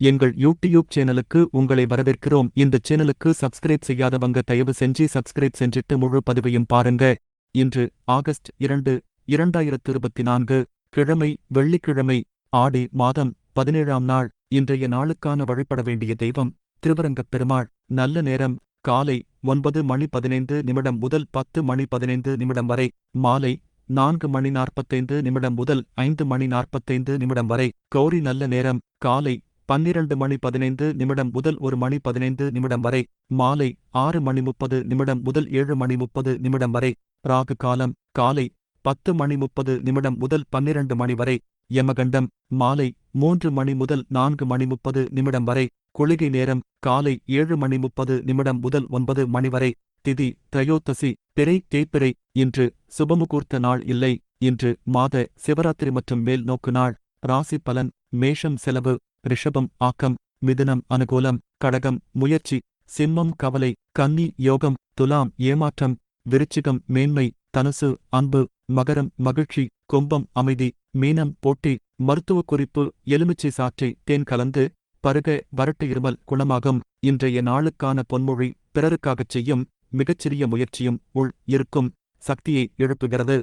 எங்கள் யூடியூப் சேனலுக்கு உங்களை வரவேற்கிறோம். இந்த சேனலுக்கு சப்ஸ்கிரைப் செய்யாதவங்க தயவு செஞ்சு சப்ஸ்கிரைப் செஞ்சிட்டு முழு பதிவையும் பாருங்க. இன்று ஆகஸ்ட் இரண்டு இரண்டாயிரத்து இருபத்தி நான்கு கிழமை வெள்ளிக்கிழமை ஆடி மாதம் பதினேழாம் நாள். இன்றைய நாளுக்கான வழிபட வேண்டிய தெய்வம் திருவரங்கப் பெருமாள். நல்ல நேரம் காலை ஒன்பது மணி பதினைந்து நிமிடம் முதல் பத்து மணி பதினைந்து நிமிடம் வரை. மாலை நான்கு மணி நாற்பத்தைந்து நிமிடம் முதல் ஐந்து மணி நாற்பத்தைந்து நிமிடம் வரை. கௌரி நல்ல நேரம் காலை பன்னிரண்டு மணி பதினைந்து நிமிடம் முதல் ஒரு மணி பதினைந்து நிமிடம் வரை மாலை ஆறு மணி முப்பது நிமிடம் முதல் ஏழு மணி முப்பது நிமிடம் வரை ராகு காலம் காலை பத்து மணி முப்பது நிமிடம் முதல் பன்னிரண்டு மணி வரை யமகண்டம் மாலை மூன்று மணி முதல் நான்கு மணி முப்பது நிமிடம் வரை குளிகை நேரம் காலை ஏழு மணி முப்பது நிமிடம் முதல் ஒன்பது மணி வரை திதி திரையோத்தசி பிறை தேய்பிறை இன்று சுபமுகூர்த்த நாள் இல்லை இன்று மாத சிவராத்திரி மற்றும் மேல் நோக்கு நாள் ராசி பலன் மேஷம் செலவு ரிஷபம் ஆக்கம் மிதுனம் அனுகூலம் கடகம் முயற்சி சிம்மம் கவலை கன்னி யோகம் துலாம் ஏமாற்றம் விருச்சிகம் மேன்மை தனுசு அன்பு மகரம் மகிழ்ச்சி கும்பம் அமைதி மீனம் போட்டி மருத்துவ குறிப்பு எலுமிச்சை சாற்றை தேன் கலந்து பருக வரட்டு இருமல் குணமாகும். இன்றைய நாளுக்கான பொன்மொழி பிறருக்காகச் செய்யும் மிகச்சிறிய முயற்சியும் உள் இருக்கும். சக்தியை எழுப்புகிறது.